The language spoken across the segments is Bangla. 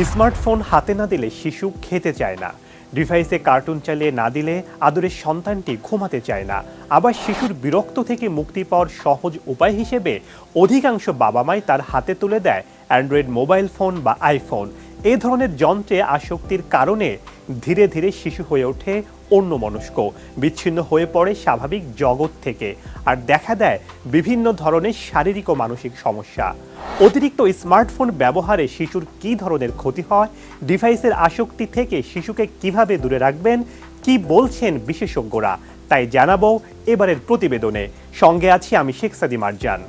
স্মার্টফোন হাতে না দিলে শিশু খেতে চায় না। ডিভাইসে কার্টুন চালিয়ে না দিলে আদরের সন্তানটি ঘুমাতে চায় না। আবার শিশুর বিরক্ত থেকে মুক্তি পাওয়ার সহজ উপায় হিসেবে অধিকাংশ বাবা মাই তার হাতে তুলে দেয় অ্যান্ড্রয়েড মোবাইল ফোন বা আইফোন। এ ধরনের যন্ত্রে আসক্তির কারণে ধীরে ধীরে শিশু হয়ে ওঠে অন্যমনস্ক। বিচ্ছিন্ন হয়ে পড়ে স্বাভাবিক জগৎ থেকে। আর দেখা দেয় বিভিন্ন ধরনের শারীরিক ও মানসিক সমস্যা। অতিরিক্ত স্মার্টফোন ব্যবহারে শিশুর কী ধরনের ক্ষতি হয়? ডিভাইসের আসক্তি থেকে শিশুকে কীভাবে দূরে রাখবেন? কি বলছেন বিশেষজ্ঞরা? তাই জানাব এবারের প্রতিবেদনে। সঙ্গে আছি আমি শেখ সাদি মারজান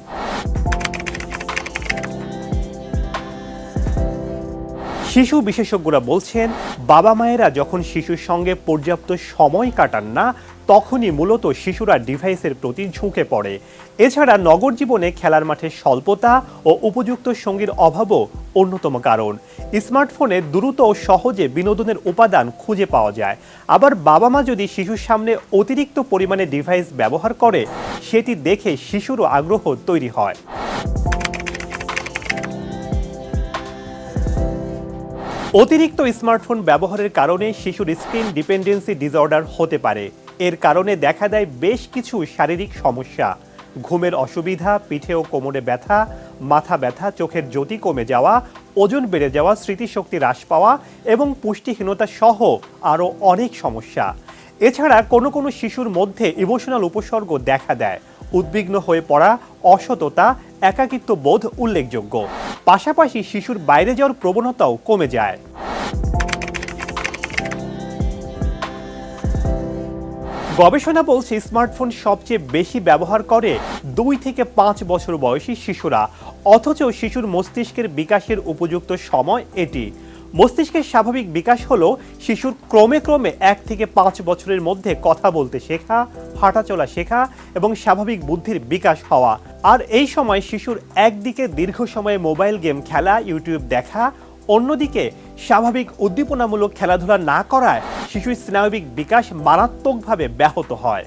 শিশু বিশেষজ্ঞরা বলছেন, বাবা মায়েরা যখন শিশুর সঙ্গে পর্যাপ্ত সময় কাটান না, তখনই মূলত শিশুরা ডিভাইসের প্রতি ঝুঁকে পড়ে। এছাড়া নগর জীবনে খেলার মাঠে স্বল্পতা ও উপযুক্ত সঙ্গীর অভাবও অন্যতম কারণ। স্মার্টফোনে দ্রুত ও সহজে বিনোদনের উপাদান খুঁজে পাওয়া যায়। আবার বাবা মা যদি শিশুর সামনে অতিরিক্ত পরিমাণে ডিভাইস ব্যবহার করে, সেটি দেখে শিশুরও আগ্রহ তৈরি হয়। অতিরিক্ত স্মার্টফোন ব্যবহারের কারণে শিশুর স্ক্রিন ডিপেন্ডেন্সি ডিসঅর্ডার হতে পারে। এর কারণে দেখা দেয় বেশ কিছু শারীরিক সমস্যা। ঘুমের অসুবিধা পিঠে ও কোমরে ব্যথা, মাথা ব্যথা, চোখের জ্যোতি কমে যাওয়া, ওজন বেড়ে যাওয়া, স্মৃতিশক্তি হ্রাস পাওয়া এবং পুষ্টিহীনতা সহ আরও অনেক সমস্যা। এছাড়া কোনো কোনো শিশুর মধ্যে ইমোশনাল উপসর্গ দেখা দেয়। উদ্বিগ্ন হয়ে পড়া অসততা একাকিত্ব বোধ উল্লেখযোগ্য। পাশাপাশি শিশুর বাইরে যাওয়ার প্রবণতাও কমে যায়। গবেষণা বলছে, স্মার্টফোন সবচেয়ে বেশি ব্যবহার করে দুই থেকে পাঁচ বছর বয়সী শিশুরা। অথচ শিশুর মস্তিষ্কের বিকাশের উপযুক্ত সময় এটি। মস্তিষ্কের স্বাভাবিক বিকাশ হলো শিশুর ক্রমে ক্রমে এক থেকে পাঁচ বছরের মধ্যে কথা বলতে শেখা, হাঁটাচলা শেখা এবং স্বাভাবিক বুদ্ধির বিকাশ হওয়া। আর এই সময় শিশুর একদিকে দীর্ঘ সময়ে মোবাইল গেম খেলা, ইউটিউব দেখা, অন্যদিকে স্বাভাবিক উদ্দীপনামূলক খেলাধুলা না করায় শিশুর স্নায়বিক বিকাশ মারাত্মকভাবে ব্যাহত হয়।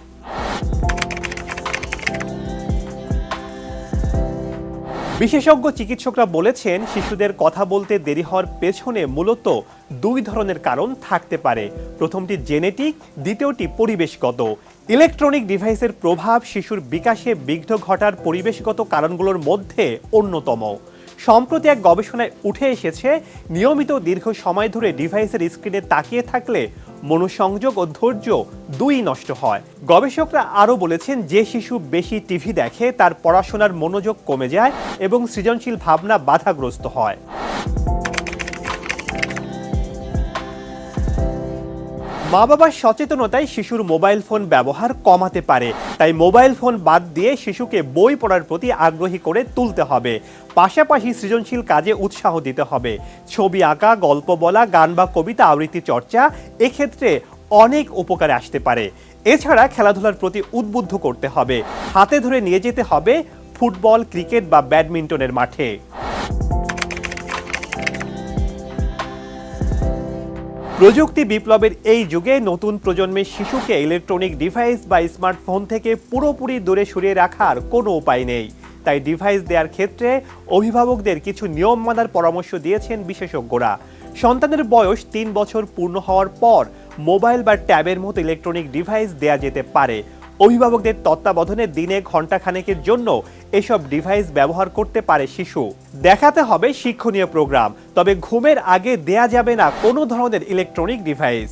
বিশেষজ্ঞ চিকিৎসকরা বলেছেন, শিশুদের কথা বলতে দেরি হওয়ার পেছনে মূলত দুই ধরনের কারণ থাকতে পারে। প্রথমটি জেনেটিক, দ্বিতীয়টি পরিবেশগত। ইলেকট্রনিক ডিভাইসের প্রভাব শিশুর বিকাশে বিঘ্ন ঘটার পরিবেশগত কারণগুলোর মধ্যে অন্যতম। সম্প্রতি এক গবেষণায় উঠে এসেছে, নিয়মিত দীর্ঘ সময় ধরে ডিভাইসের স্ক্রিনে তাকিয়ে থাকলে মনোসংযোগ ও ধৈর্য দুই নষ্ট হয়। গবেষকরা আরও বলেছেন, যে শিশু বেশি টিভি দেখে, তার পড়াশোনার মনোযোগ কমে যায় এবং সৃজনশীল ভাবনা বাধাগ্রস্ত হয়। মা বাবার সচেতনতায় শিশুর মোবাইল ফোন ব্যবহার কমাতে পারে। তাই মোবাইল ফোন বাদ দিয়ে শিশুকে বই পড়ার প্রতি আগ্রহী করে তুলতে হবে। পাশাপাশি সৃজনশীল কাজে উৎসাহ দিতে হবে। ছবি আঁকা, গল্প বলা, গান বা কবিতা আবৃত্তি চর্চা এক্ষেত্রে অনেক উপকারে আসতে পারে। এছাড়া খেলাধুলার প্রতি উদ্বুদ্ধ করতে হবে। হাতে ধরে নিয়ে যেতে হবে ফুটবল, ক্রিকেট বা ব্যাডমিন্টনের মাঠে। প্রযুক্তি বিপ্লবের এই যুগে নতুন প্রজন্মের শিশুকে ইলেকট্রনিক ডিভাইস বা স্মার্টফোন থেকে পুরোপুরি দূরে সরিয়ে রাখার কোনো উপায় নেই। তাই ডিভাইস দেওয়ার ক্ষেত্রে অভিভাবকদের কিছু নিয়ম মানার পরামর্শ দিয়েছেন বিশেষজ্ঞরা। সন্তানের বয়স তিন বছর পূর্ণ হওয়ার পর মোবাইল বা ট্যাবের মতো ইলেকট্রনিক ডিভাইস দেয়া যেতে পারে। অভিভাবকদের তত্ত্বাবধানে দিনে ঘণ্টাখানেকের জন্য এসব ডিভাইস ব্যবহার করতে পারে শিশু। দেখাতে হবে শিক্ষণীয় প্রোগ্রাম, তবে ঘুমের আগে দেয়া যাবে না কোনো ধরনের electronic device.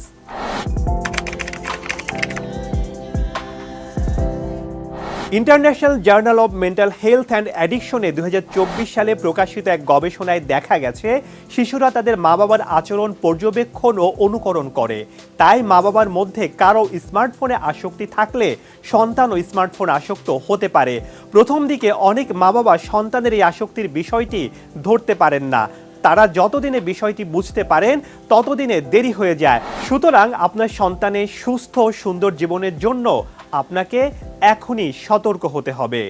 International journal of mental health and অ্যাডিকশনে দুই হাজার চব্বিশ সালে প্রকাশিত এক গবেষণায় দেখা গেছে, শিশুরা তাদের মা বাবার আচরণ পর্যবেক্ষণ ও অনুকরণ করে। তাই মা বাবার মধ্যে কারও স্মার্টফোনে আসক্তি থাকলে সন্তানও স্মার্টফোন আসক্ত হতে পারে। প্রথম দিকে অনেক মা বাবা সন্তানের এই আসক্তির বিষয়টি ধরতে পারেন না। তারা যতদিনে বিষয়টি বুঝতে পারেন, ততদিনে দেরি হয়ে যায়। সুতরাং আপনার সন্তানের সুস্থ সুন্দর জীবনের জন্য আপনাকে এখনই সতর্ক হতে হবে।